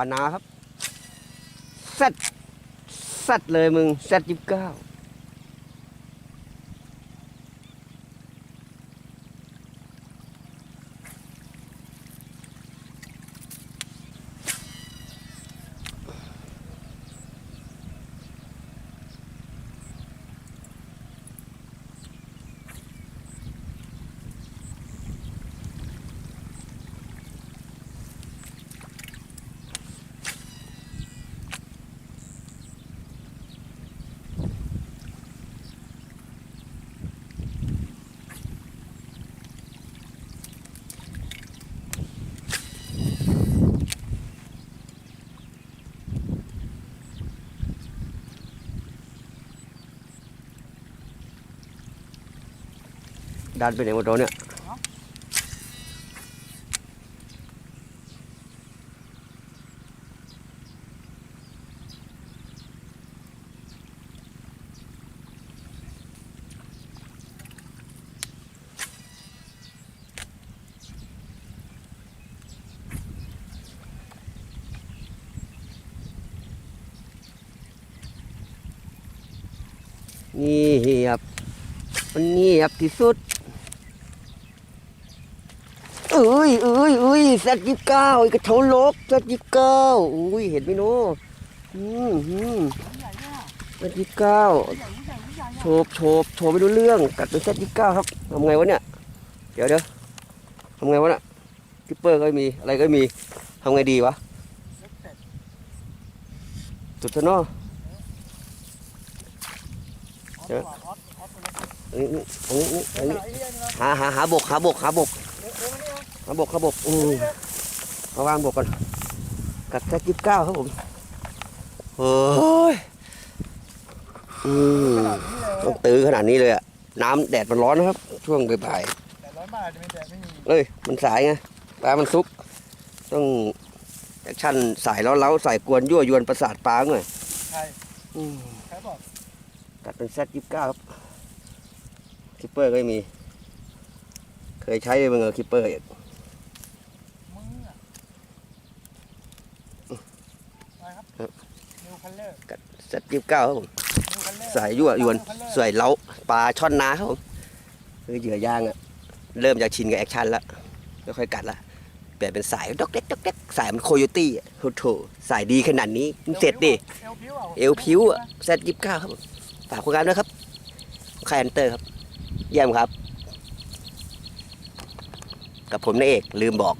านาครับแซดแซดเลยมึงแซดยี่สิบเก้า ดันไปไหนหมดตัวเนี่ยนี่ครับมันนี่ครับที่สุด อ้ยเอ้ยเอ้ยแซดยี่สิบเก้าอ้กระโถนลกแซดยี่สิบเก้าอุ้ยเห็นไหมโน้อืมอืมเนี่ยแซดยี่สิบเก้าโฉบโฉบโฉบไม่รู้เรื่องกัดเป็นแซดยี่สิบเก้าครับทำไงวะเนี่ยเดี๋ยวเดี๋ยวทำไงวะเนี่ยคิปเปอร์ก็ม่มีอะไรก็ม่มีทำไงดีวะสุดทะเนอเดี๋ยวออสออสตัวเอันนี้อันนี้อันนี้ไอ้เหี้ยหาหาหาบกหาบกหาบก มานี่นะหาบกหาบกอืมมาวางบกก่อนกัดแซดยี่สิบเก้าครับผมโอ้ยอืมขนาดนี้เลยต้องตื้อขนาดนี้เลยอะน้ำแดดมันร้อนนะครับ ช่วงบ่ายแต่ร้อยบาทจะไม่แต่ไม่มีๆเอ้ย มันสายไงปลามันซุก ต้องแอคชั่นสายแล้วเล้าใส่กวนยั่วยวนประสาทปลาหน่อยใช่อืม ใครบอกกัดเป็นแซดยี่สิบเก้าครับคิปเปอร์ก็ไม่มี เคยใช้มึงเออคิปเปอร์อีก มึงอะไป ครับนิวคัลเลอร์แซดยี่สิบเก้าครับผมนิวคัลเลอร์สายยั่วยวนสวยเล้าปลาช่อนนาครับผมคือเหยื่อย่างอะเริ่มจะชินกับแอคชั่นแล้วไม่ค่อยกัดละเปลี่ยนเป็นสายดอกเด็กดอกเด็กสายมันโคโยตี้อะโถโถสายดีขนาดนี้มึงเสร็จดิเอลพิวอะเอวพิวอะแซดยี่สิบเก้าครับผมฝากโครงการด้วยครับคายอันเตอร์ครับเยี่ยมครับ กับผมนายเอกลืมบอก